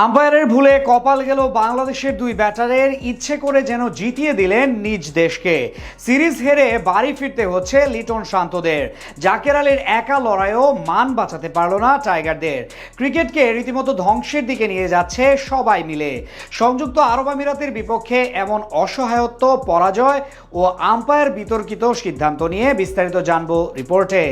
আম্পায়ারের ভুলে কপাল গেল বাংলাদেশের দুই ব্যাটারের। ইচ্ছে করে যেন জিতিয়ে দিলেন নিজ দেশকে। সিরিজ হেরে বাড়ি ফিরতে হচ্ছে লিটন শান্তদের। জাকের আলীর একা লড়াইও মান বাঁচাতে পারল না টাইগারদের। ক্রিকেটকে রীতিমতো ধ্বংসের দিকে নিয়ে যাচ্ছে সবাই মিলে। সংযুক্ত আরব আমিরাতের বিপক্ষে এমন অসহায়ত্ব, পরাজয় ও আম্পায়ার বিতর্কিত সিদ্ধান্ত নিয়ে বিস্তারিত জানব রিপোর্টে।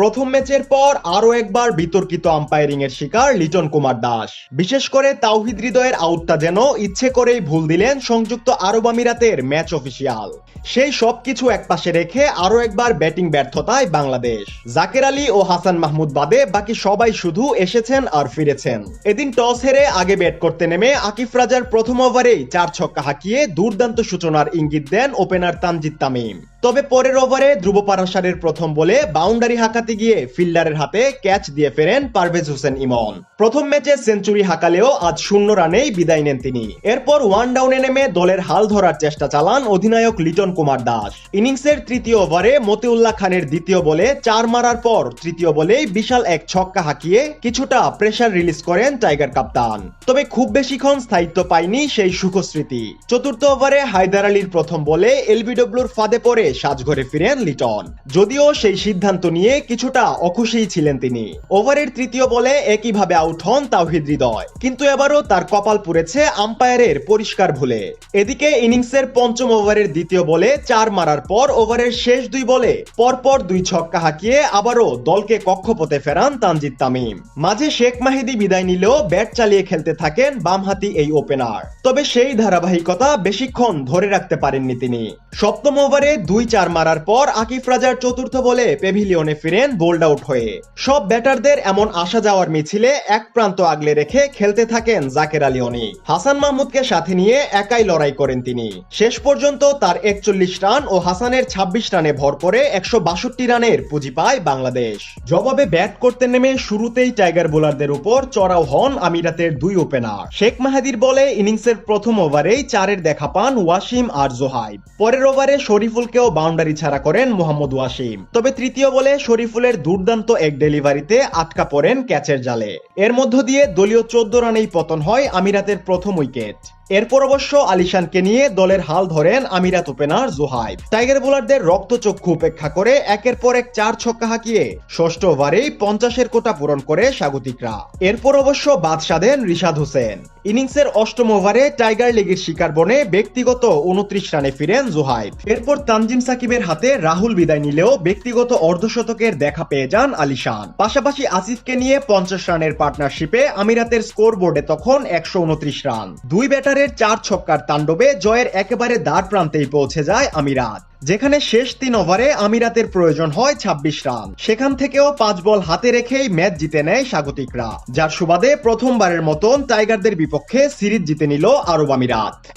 প্রথম ম্যাচের পর আরও একবার বিতর্কিত আম্পায়ারিং এর শিকার লিটন কুমার দাস। বিশেষ করে তাওহিদ হৃদয়ের আউটটা যেন ইচ্ছে করেই ভুল দিলেন সংযুক্ত আরব আমিরাতের ম্যাচ অফিসিয়াল। সেই সবকিছু একপাশে রেখে আরও একবার ব্যাটিং ব্যর্থতায় বাংলাদেশ। জাকের আলী ও হাসান মাহমুদ বাদে বাকি সবাই শুধু এসেছেন আর ফিরেছেন। এদিন টস হেরে আগে ব্যাট করতে নেমে আকিফ রাজার প্রথম ওভারেই চার ছক্কা হাঁকিয়ে দুর্দান্ত সূচনার ইঙ্গিত দেন ওপেনার তানজিদ তামিম। তবে পরের ওভারে ধ্রুব পারাসারের প্রথম বলে বাউন্ডারি হাঁকাতে গিয়ে ফিল্ডারের হাতে ক্যাচ দিয়ে ফেরেন পারভেজ হোসেন ইমন। প্রথম ম্যাচে সেঞ্চুরি হাঁকালেও আজ শূন্য রানেই বিদায় নেন তিনি। এরপর ওয়ান ডাউনে নেমে দলের হাল ধরার চেষ্টা চালান অধিনায়ক লিটন কুমার দাস। ইনিংসের তৃতীয় ওভারে মতিউল্লাহ খানের দ্বিতীয় বলে চার মারার পর তৃতীয় বলেই বিশাল এক ছক্কা হাঁকিয়ে কিছুটা প্রেসার রিলিজ করেন টাইগার কাপ্তান। তবে খুব বেশিক্ষণ স্থায়িত্ব পায়নি সেই সুখস্মৃতি। চতুর্থ ওভারে হায়দার আলীর প্রথম বলে এলবিডব্লিউর ফাঁদে পড়ে সাজঘরে ফিরেন লিটন। যদিও সেই সিদ্ধান্ত নিয়ে কিছুটা অখুশী ছিলেন তিনি। ওভারের তৃতীয় বলে একইভাবে আউট হন তাওহিদ হৃদয়। কিন্তু এবারও তার কপাল পুড়েছে আম্পায়ারের পরিষ্কার ভুলে। এদিকে ইনিংসের পঞ্চম ওভারের দ্বিতীয় বলে চার মারার পর ওভারের শেষ দুই বলে পরপর দুই ছক্কা হাঁকিয়ে আবারও দলকে কক্ষপথে ফেরান তানজিদ তামিম। মাঝে শেখ মাহিদি বিদায় নিলেও ব্যাট চালিয়ে খেলতে থাকেন বামহাতি এই ওপেনার। তবে সেই ধারাবাহিকতা বেশিক্ষণ ধরে রাখতে পারেননি তিনি। সপ্তম ওভারে দুই চার মারার পর আকিফ রাজার চতুর্থ বলে পেভিলিয়নে ফিরেন বোল্ড আউট হয়ে। সব ব্যাটারদের এমন আসা যাওয়ার মিছিলে এক প্রান্ত আগলে রেখে খেলতে থাকেন জাকের আলী অনিক হাসান মাহমুদকে সাথে নিয়ে একাই লড়াই করেন তিনি। শেষ পর্যন্ত তার একচল্লিশ রান ও হাসানের ২৬ রানে ভর করে একশো বাষট্টি রানের পুঁজি পায় বাংলাদেশ। জবাবে ব্যাট করতে নেমে শুরুতেই টাইগার বোলারদের উপর চড়াও হন আমিরাতের দুই ওপেনার। শেখ মাহাদির বলে ইনিংসের প্রথম ওভারেই চারের দেখা পান ওয়াসিম আর জোহাইব। পরের ওভারে শরীফুলকেও বাউন্ডারি ছাড়া করেন মোহাম্মদ ওয়াসিম। তবে তৃতীয় বলে শরীফুলের দুর্দান্ত এক ডেলিভারিতে আটকা পড়েন ক্যাচের জালে। এর মধ্য দিয়ে দলীয় চোদ্দ রানেই পতন হয় আমিরাতের প্রথম উইকেট। এরপর অবশ্য আলিশানকে নিয়ে দলের হাল ধরেন আমিরাত ওপেনার জোহাইব। টাইগার বোলারদের রক্তচক্ষু উপেক্ষা করে একের পর এক চার ছক্কা হাঁকিয়ে ষষ্ঠ ওভারেই পঞ্চাশের কোটা পূরণ করে স্বাগতিকরা। এরপর অবশ্য বাদ সাধেন রিশাদ হোসেন। ইনিংসের অষ্টম ওভারে টাইগার লিগের শিকার বনে ব্যক্তিগত উনত্রিশ রানে ফিরেন জোহাইব। এরপর তানজিম সাকিবের হাতে রাহুল বিদায় নিলেও ব্যক্তিগত অর্ধশতকের দেখা পেয়ে যান আলিশান। পাশাপাশি আসিফকে নিয়ে পঞ্চাশ রানের পার্টনারশিপে আমিরাতের স্কোর বোর্ডে তখন একশো উনত্রিশ রান। দুই ব্যাটারের চার ছক্কার তাণ্ডবে জয়ের একেবারে দ্বার প্রান্তেই পৌঁছে যায় আমিরাত, যেখানে শেষ তিন ওভারে আমিরাতের প্রয়োজন হয় ২৬ রান। সেখান থেকেও পাঁচ বল হাতে রেখেই ম্যাচ জিতে নেয় স্বাগতিকরা, যার সুবাদে প্রথমবারের মতন টাইগারদের বিপক্ষে সিরিজ জিতে নিল আরব আমিরাত।